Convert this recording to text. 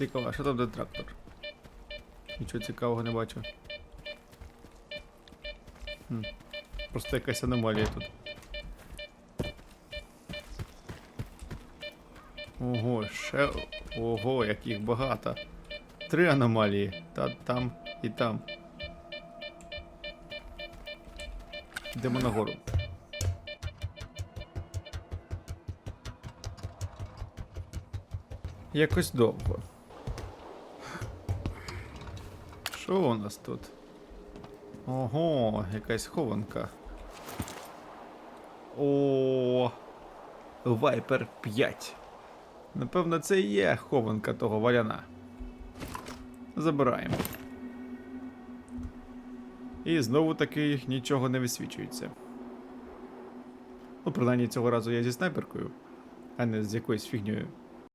Цікаво, що там де трактор? Нічого цікавого не бачу. Хм. Просто якась аномалія тут. Ого, ще. Ого, як їх багато. Три аномалії. Та там і там. Йдемо нагору. Якось довго. Що у нас тут? Ого, якась хованка. О, Viper 5. Напевно, це і є хованка того валяна. Забираємо. І знову таки нічого не висвічується. Ну, принаймні цього разу я зі снайперкою, а не з якоюсь фігньою.